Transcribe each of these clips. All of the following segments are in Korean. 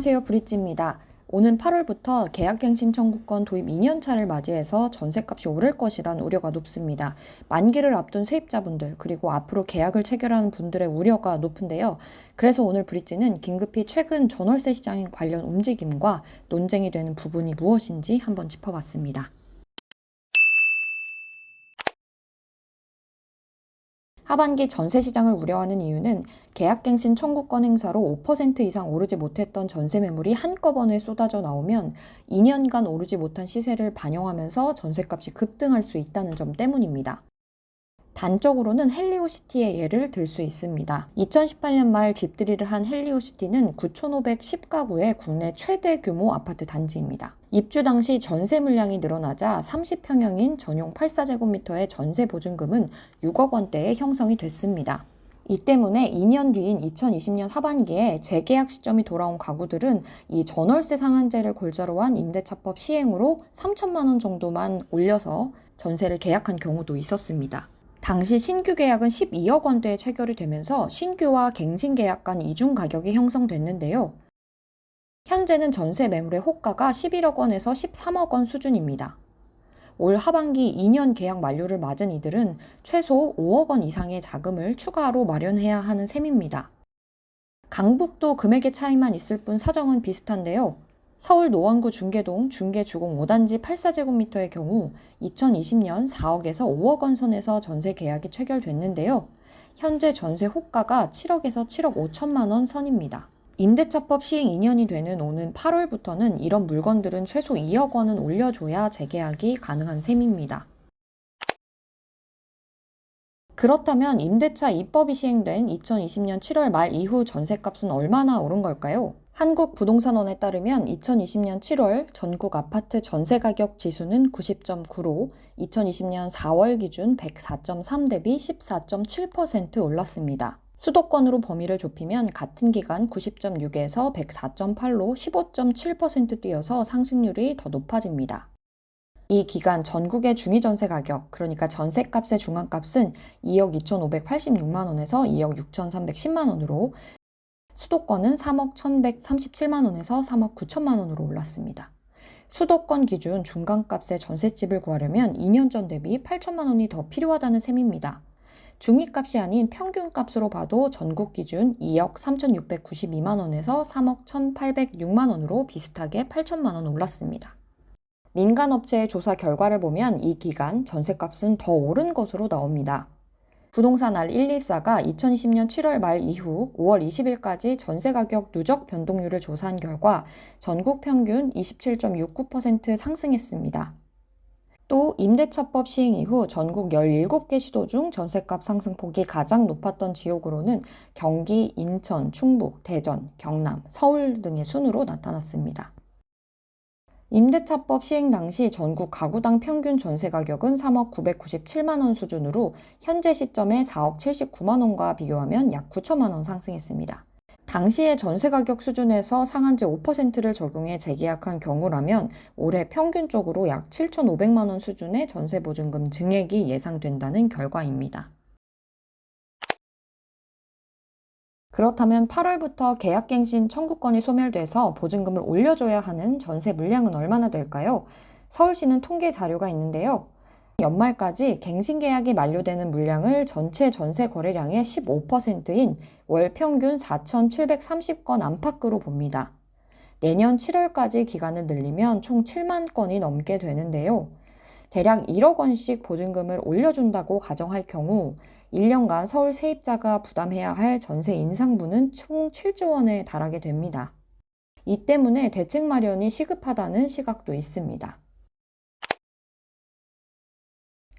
안녕하세요. 브릿지입니다. 오는 8월부터 계약갱신 청구권 도입 2년차를 맞이해서 전셋값이 오를 것이란 우려가 높습니다. 만기를 앞둔 세입자분들 그리고 앞으로 계약을 체결하는 분들의 우려가 높은데요. 그래서 오늘 브릿지는 긴급히 최근 전월세 시장의 관련 움직임과 논쟁이 되는 부분이 무엇인지 한번 짚어봤습니다. 하반기 전세 시장을 우려하는 이유는 계약갱신 청구권 행사로 5% 이상 오르지 못했던 전세 매물이 한꺼번에 쏟아져 나오면 2년간 오르지 못한 시세를 반영하면서 전세값이 급등할 수 있다는 점 때문입니다. 단적으로는 헬리오시티의 예를 들 수 있습니다. 2018년 말 집들이를 한 헬리오시티는 9,510가구의 국내 최대 규모 아파트 단지입니다. 입주 당시 전세 물량이 늘어나자 30평형인 전용 84제곱미터의 전세 보증금은 6억 원대에 형성이 됐습니다. 이 때문에 2년 뒤인 2020년 하반기에 재계약 시점이 돌아온 가구들은 이 전월세 상한제를 골자로 한 임대차법 시행으로 3천만 원 정도만 올려서 전세를 계약한 경우도 있었습니다. 당시 신규 계약은 12억 원대에 체결이 되면서 신규와 갱신 계약 간 이중 가격이 형성됐는데요. 현재는 전세 매물의 호가가 11억 원에서 13억 원 수준입니다. 올 하반기 2년 계약 만료를 맞은 이들은 최소 5억 원 이상의 자금을 추가로 마련해야 하는 셈입니다. 강북도 금액의 차이만 있을 뿐 사정은 비슷한데요. 서울 노원구 중계동 중계주공 5단지 84제곱미터의 경우 2020년 4억에서 5억 원 선에서 전세 계약이 체결됐는데요. 현재 전세 호가가 7억에서 7억 5천만 원 선입니다. 임대차법 시행 2년이 되는 오는 8월부터는 이런 물건들은 최소 2억 원은 올려줘야 재계약이 가능한 셈입니다. 그렇다면 임대차 입법이 시행된 2020년 7월 말 이후 전세값은 얼마나 오른 걸까요? 한국부동산원에 따르면 2020년 7월 전국 아파트 전세 가격 지수는 90.9로 2020년 4월 기준 104.3 대비 14.7% 올랐습니다. 수도권으로 범위를 좁히면 같은 기간 90.6에서 104.8로 15.7% 뛰어서 상승률이 더 높아집니다. 이 기간 전국의 중위 전세 가격, 그러니까 전세값의 중앙값은 2억 2,586만 원에서 2억 6,310만 원으로 수도권은 3억 1,137만 원에서 3억 9천만 원으로 올랐습니다. 수도권 기준 중간값의 전셋집을 구하려면 2년 전 대비 8천만 원이 더 필요하다는 셈입니다. 중위값이 아닌 평균값으로 봐도 전국 기준 2억 3,692만 원에서 3억 1,806만 원으로 비슷하게 8천만 원 올랐습니다. 민간업체의 조사 결과를 보면 이 기간 전세값은 더 오른 것으로 나옵니다. 부동산 R114가 2020년 7월 말 이후 5월 20일까지 전세 가격 누적 변동률을 조사한 결과 전국 평균 27.69% 상승했습니다. 또 임대차법 시행 이후 전국 17개 시도 중 전세값 상승폭이 가장 높았던 지역으로는 경기, 인천, 충북, 대전, 경남, 서울 등의 순으로 나타났습니다. 임대차법 시행 당시 전국 가구당 평균 전세 가격은 3억 997만 원 수준으로 현재 시점에 4억 79만 원과 비교하면 약 9천만 원 상승했습니다. 당시의 전세 가격 수준에서 상한제 5%를 적용해 재계약한 경우라면 올해 평균적으로 약 7,500만 원 수준의 전세 보증금 증액이 예상된다는 결과입니다. 그렇다면 8월부터 계약갱신 청구권이 소멸돼서 보증금을 올려줘야 하는 전세 물량은 얼마나 될까요? 서울시는 통계 자료가 있는데요. 연말까지 갱신 계약이 만료되는 물량을 전체 전세 거래량의 15%인 월 평균 4,730건 안팎으로 봅니다. 내년 7월까지 기간을 늘리면 총 7만 건이 넘게 되는데요. 대략 1억 원씩 보증금을 올려준다고 가정할 경우 1년간 서울 세입자가 부담해야 할 전세 인상분은 총 7조 원에 달하게 됩니다. 이 때문에 대책 마련이 시급하다는 시각도 있습니다.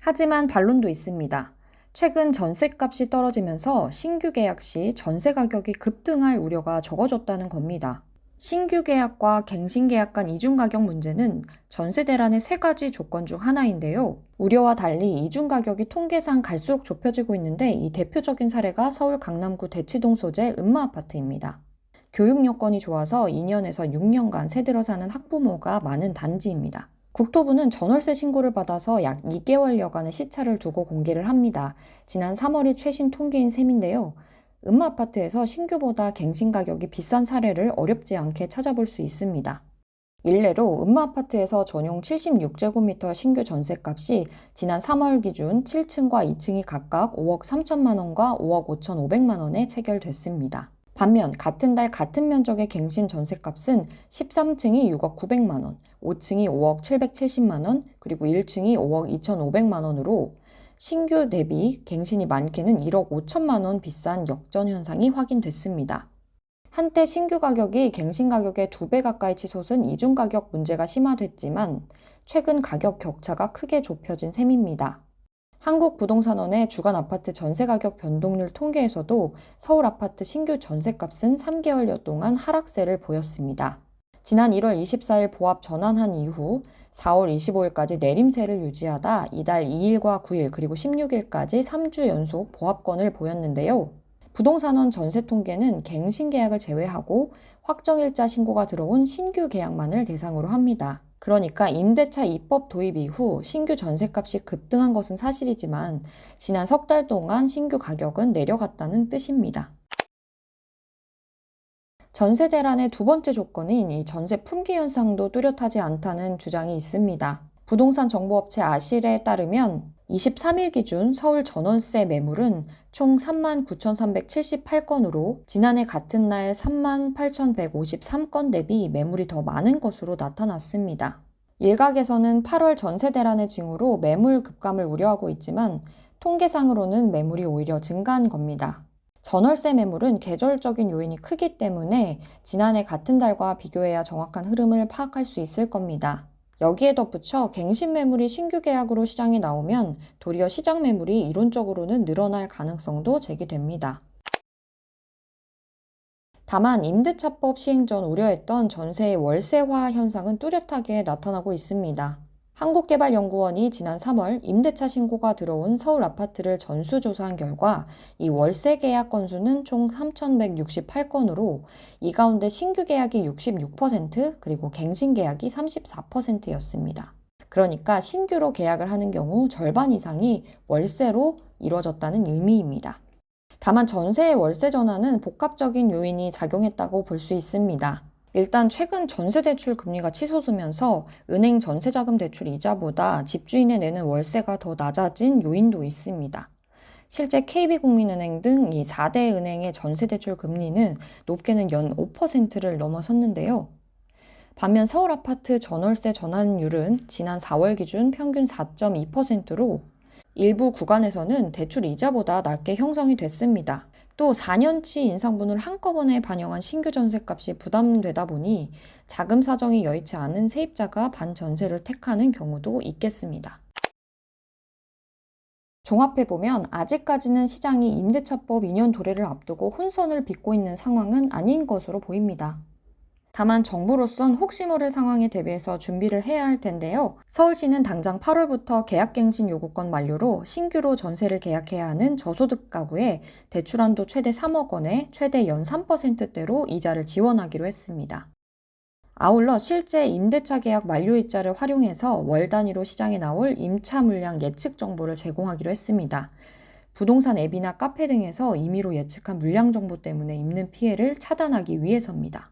하지만 반론도 있습니다. 최근 전세 값이 떨어지면서 신규 계약 시 전세 가격이 급등할 우려가 적어졌다는 겁니다. 신규 계약과 갱신 계약 간 이중 가격 문제는 전세 대란의 세 가지 조건 중 하나인데요. 우려와 달리 이중 가격이 통계상 갈수록 좁혀지고 있는데 이 대표적인 사례가 서울 강남구 대치동 소재 음마 아파트입니다. 교육 여건이 좋아서 2년에서 6년간 새 들어 사는 학부모가 많은 단지입니다. 국토부는 전월세 신고를 받아서 약 2개월여간의 시차를 두고 공개를 합니다. 지난 3월이 최신 통계인 셈인데요. 음마 아파트에서 신규보다 갱신 가격이 비싼 사례를 어렵지 않게 찾아볼 수 있습니다. 일례로 음마 아파트에서 전용 76제곱미터 신규 전셋값이 지난 3월 기준 7층과 2층이 각각 5억 3천만 원과 5억 5천 5백만 원에 체결됐습니다. 반면 같은 달 같은 면적의 갱신 전셋값은 13층이 6억 9백만 원, 5층이 5억 770만 원, 그리고 1층이 5억 2,500만 원으로 신규 대비 갱신이 많게는 1억 5천만 원 비싼 역전 현상이 확인됐습니다. 한때 신규 가격이 갱신 가격의 두 배 가까이 치솟은 이중 가격 문제가 심화됐지만 최근 가격 격차가 크게 좁혀진 셈입니다. 한국부동산원의 주간 아파트 전세 가격 변동률 통계에서도 서울 아파트 신규 전세값은 3개월여 동안 하락세를 보였습니다. 지난 1월 24일 보합 전환한 이후 4월 25일까지 내림세를 유지하다 이달 2일과 9일 그리고 16일까지 3주 연속 보합권을 보였는데요. 부동산원 전세 통계는 갱신 계약을 제외하고 확정일자 신고가 들어온 신규 계약만을 대상으로 합니다. 그러니까 임대차 입법 도입 이후 신규 전세값이 급등한 것은 사실이지만 지난 석 달 동안 신규 가격은 내려갔다는 뜻입니다. 전세 대란의 두 번째 조건인 이 전세 품귀 현상도 뚜렷하지 않다는 주장이 있습니다. 부동산 정보업체 아실에 따르면 23일 기준 서울 전월세 매물은 총 39,378건으로 지난해 같은 날 38,153건 대비 매물이 더 많은 것으로 나타났습니다. 일각에서는 8월 전세 대란의 징후로 매물 급감을 우려하고 있지만 통계상으로는 매물이 오히려 증가한 겁니다. 전월세 매물은 계절적인 요인이 크기 때문에 지난해 같은 달과 비교해야 정확한 흐름을 파악할 수 있을 겁니다. 여기에 덧붙여 갱신 매물이 신규 계약으로 시장에 나오면 도리어 시장 매물이 이론적으로는 늘어날 가능성도 제기됩니다. 다만 임대차법 시행 전 우려했던 전세의 월세화 현상은 뚜렷하게 나타나고 있습니다. 한국개발연구원이 지난 3월 임대차 신고가 들어온 서울 아파트를 전수조사한 결과 이 월세 계약 건수는 총 3,168건으로 이 가운데 신규 계약이 66% 그리고 갱신 계약이 34%였습니다. 그러니까 신규로 계약을 하는 경우 절반 이상이 월세로 이루어졌다는 의미입니다. 다만 전세의 월세 전환은 복합적인 요인이 작용했다고 볼 수 있습니다. 일단 최근 전세 대출 금리가 치솟으면서 은행 전세자금 대출 이자보다 집주인의 내는 월세가 더 낮아진 요인도 있습니다. 실제 KB국민은행 등 이 4대 은행의 전세 대출 금리는 높게는 연 5%를 넘어섰는데요. 반면 서울 아파트 전월세 전환율은 지난 4월 기준 평균 4.2%로 일부 구간에서는 대출 이자보다 낮게 형성이 됐습니다. 또 4년치 인상분을 한꺼번에 반영한 신규 전세값이 부담되다 보니 자금 사정이 여의치 않은 세입자가 반전세를 택하는 경우도 있겠습니다. 종합해보면 아직까지는 시장이 임대차법 2년 도래를 앞두고 혼선을 빚고 있는 상황은 아닌 것으로 보입니다. 다만 정부로선 혹시 모를 상황에 대비해서 준비를 해야 할 텐데요. 서울시는 당장 8월부터 계약갱신 요구권 만료로 신규로 전세를 계약해야 하는 저소득 가구에 대출한도 최대 3억 원에 최대 연 3%대로 이자를 지원하기로 했습니다. 아울러 실제 임대차 계약 만료일자를 활용해서 월 단위로 시장에 나올 임차 물량 예측 정보를 제공하기로 했습니다. 부동산 앱이나 카페 등에서 임의로 예측한 물량 정보 때문에 입는 피해를 차단하기 위해서입니다.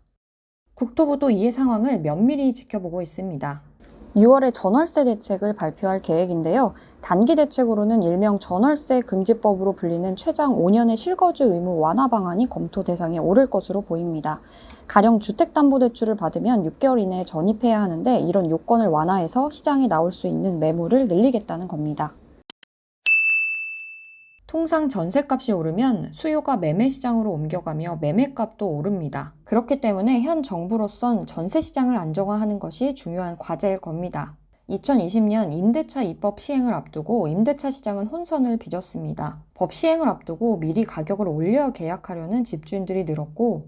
국토부도 이해 상황을 면밀히 지켜보고 있습니다. 6월에 전월세 대책을 발표할 계획인데요. 단기 대책으로는 일명 전월세 금지법으로 불리는 최장 5년의 실거주 의무 완화 방안이 검토 대상에 오를 것으로 보입니다. 가령 주택담보대출을 받으면 6개월 이내에 전입해야 하는데 이런 요건을 완화해서 시장에 나올 수 있는 매물을 늘리겠다는 겁니다. 통상 전세값이 오르면 수요가 매매 시장으로 옮겨가며 매매값도 오릅니다. 그렇기 때문에 현 정부로선 전세 시장을 안정화하는 것이 중요한 과제일 겁니다. 2020년 임대차 입법 시행을 앞두고 임대차 시장은 혼선을 빚었습니다. 법 시행을 앞두고 미리 가격을 올려 계약하려는 집주인들이 늘었고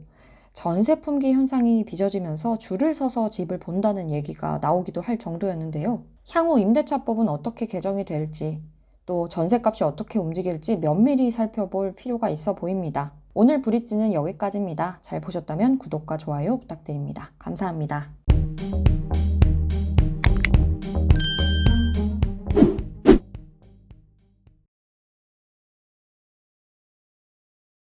전세 품귀 현상이 빚어지면서 줄을 서서 집을 본다는 얘기가 나오기도 할 정도였는데요. 향후 임대차법은 어떻게 개정이 될지 또 전세값이 어떻게 움직일지 면밀히 살펴볼 필요가 있어 보입니다. 오늘 브릿지는 여기까지입니다. 잘 보셨다면 구독과 좋아요 부탁드립니다. 감사합니다.